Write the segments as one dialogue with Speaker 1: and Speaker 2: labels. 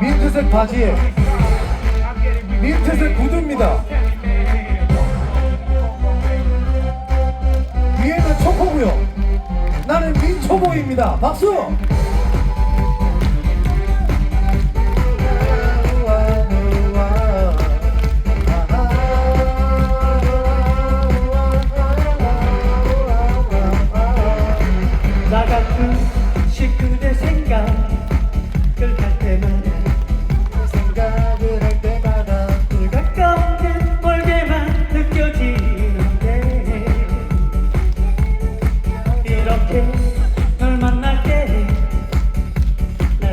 Speaker 1: 민트색 바지에 민트색 구두입니다. 위에는 초코고요. 나는 민초보입니다. 박수!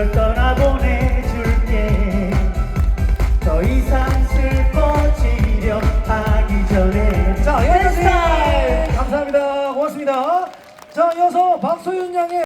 Speaker 2: 널 떠나보내줄게 더 이상 슬퍼지려 하기 전에
Speaker 1: 자, 여기까지! 감사합니다. 고맙습니다. 자, 이어서 박소윤 양의